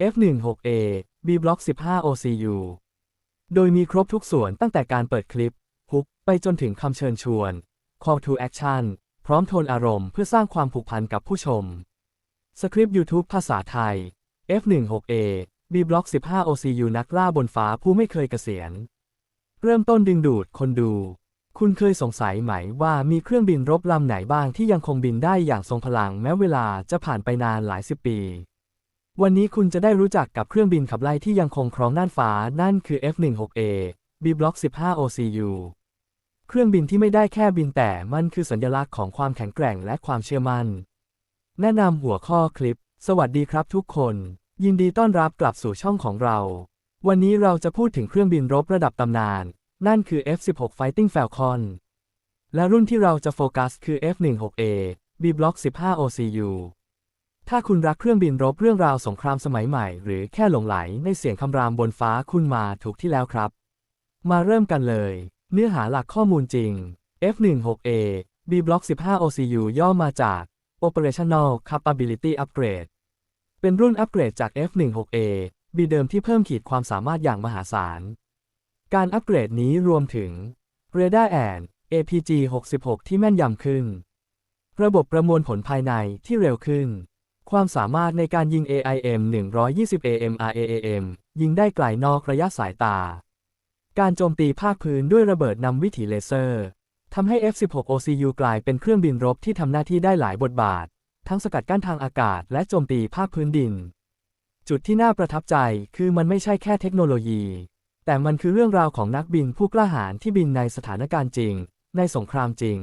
F16A B Block 15 OCU โดยมีครบทุกส่วนตั้งแต่การเปิดคลิป ฮุก ไปจนถึงคำเชิญชวน Call to Action พร้อมโทนอารมณ์เพื่อสร้างความผูกพันกับผู้ชม สคริปต์ YouTube ภาษาไทย F16A B Block 15 OCU นักล่าบนฟ้าผู้ไม่เคยเกษียณ เริ่มต้นดึงดูดคนดู คุณเคยสงสัยไหมว่ามีเครื่องบินรบลำไหนบ้างที่ยังคงบินได้อย่างทรงพลังแม้เวลาจะผ่านไปนานหลายสิบปี วันนี้คุณจะได้รู้จักกับเครื่องบินขับไล่ที่ยังคงครองน่านฟ้า นั่นคือ F16A B Block 15 OCU เครื่องบินที่ไม่ได้แค่บินแต่มันคือสัญลักษณ์ของความแข็งแกร่งและความเชื่อมั่น แนะนำหัวข้อคลิป สวัสดีครับทุกคน ยินดีต้อนรับกลับสู่ช่องของเรา วันนี้เราจะพูดถึงเครื่องบินรบระดับตำนาน นั่นคือ F16 Fighting Falcon และรุ่นที่เราจะโฟกัสคือ F16A B Block 15 OCU ถ้าคุณรักเครื่องบินรบเรื่องราวสงครามสมัยใหม่ หรือแค่หลงไหลในเสียงคำรามบนฟ้าคุณมาถูกที่แล้วครับ มาเริ่มกันเลย เนื้อหาหลักข้อมูลจริง F16A B Block 15 OCU ย่อมาจาก Operational Capability Upgrade เป็นรุ่นอัปเกรดจาก F16A B เดิมที่เพิ่มขีดความสามารถอย่างมหาศาล การอัปเกรดนี้รวมถึง Radar and APG 66 ที่แม่นยำขึ้น ระบบประมวลผลภายในที่เร็วขึ้น ความสามารถในการยิง AIM 120 AMRAAM ยิงได้ไกลนอกระยะสายตา การโจมตีภาคพื้นด้วยระเบิดนำวิถีเลเซอร์ทำให้ F16 OCU กลายเป็นเครื่องบินรบที่ทำหน้าที่ได้หลายบทบาท ทั้งสกัดกั้นทางอากาศและโจมตีภาคพื้นดิน จุดที่น่าประทับใจคือมันไม่ใช่แค่เทคโนโลยี แต่มันคือเรื่องราวของนักบินผู้กล้าหาญที่บินในสถานการณ์จริง ในสงครามจริง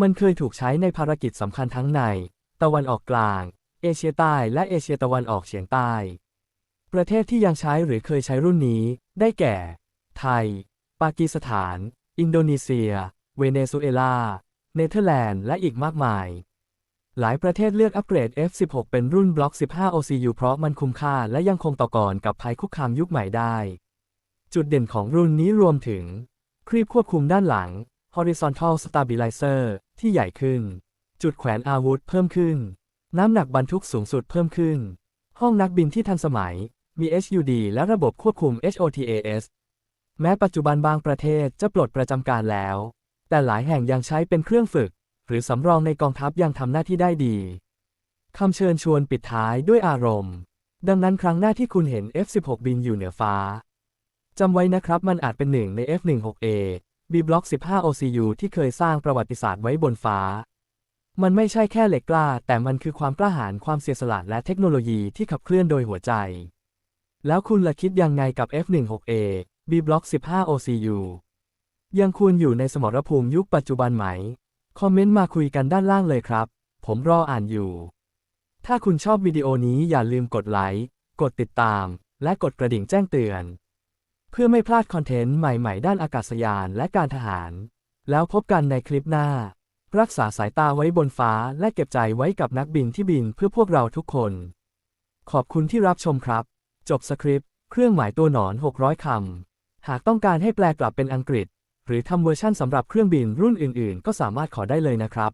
มันเคยถูกใช้ในภารกิจสำคัญทั้งใน ตะวันออกกลาง เอเชียใต้และเอเชียตะวันออกเฉียงใต้ ประเทศที่ยังใช้หรือเคยใช้รุ่นนี้ ได้แก่ ไทย ปากีสถาน อินโดนีเซีย เวเนซุเอลา เนเธอร์แลนด์ และอีกมากมาย หลายประเทศเลือกอัปเกรด F16 เป็นรุ่นบล็อก 15 OCU เพราะมันคุ้มค่าและยังคงต่อกรกับภัยคุกคามยุคใหม่ได้ จุดเด่นของรุ่นนี้รวมถึง ครีบควบคุมด้านหลัง horizontal stabilizer ที่ใหญ่ขึ้น จุดแขวนอาวุธเพิ่มขึ้น น้ำหนักบรรทุกสูงสุดเพิ่มขึ้น ห้องนักบินที่ทันสมัย มี HUD และระบบควบคุม HOTAS แม้ปัจจุบันบางประเทศจะปลดประจำการแล้ว แต่หลายแห่งยังใช้เป็นเครื่องฝึก หรือสำรองในกองทัพยังทำหน้าที่ได้ดี คำเชิญชวนปิดท้ายด้วยอารมณ์ ดังนั้นครั้งหน้าที่คุณเห็น F16 บินอยู่เหนือฟ้า จำไว้นะครับมันอาจเป็นหนึ่งใน F16A B Block 15 OCU ที่เคยสร้างประวัติศาสตร์ไว้บนฟ้า มันไม่ใช่แค่เหล็กกล้า แต่มันคือความกล้าหาญความเสียสละและเทคโนโลยีที่ขับเคลื่อนโดยหัวใจ แล้วคุณละคิดยังไงกับ F16A B Block 15 OCU ยังควรอยู่ในสมรภูมิยุคปัจจุบันไหม คอมเมนต์มาคุยกันด้านล่างเลยครับ ผมรออ่านอยู่ ถ้าคุณชอบวิดีโอนี้อย่าลืมกดไลค์ กดติดตาม และกดกระดิ่งแจ้งเตือน เพื่อไม่พลาดคอนเทนต์ใหม่ ๆ ด้านอากาศยานและการทหาร แล้วพบกันในคลิปหน้า รักษาสายตาไว้บนฟ้าและเก็บใจไว้กับนักบินที่บินเพื่อพวกเราทุกคน ขอบคุณที่รับชมครับ จบสคริปต์ เครื่องหมายตัวหนอน 600 คำ หากต้องการให้แปลกลับเป็นอังกฤษ หรือทำเวอร์ชั่นสำหรับเครื่องบินรุ่นอื่นๆ ก็สามารถขอได้เลยนะครับ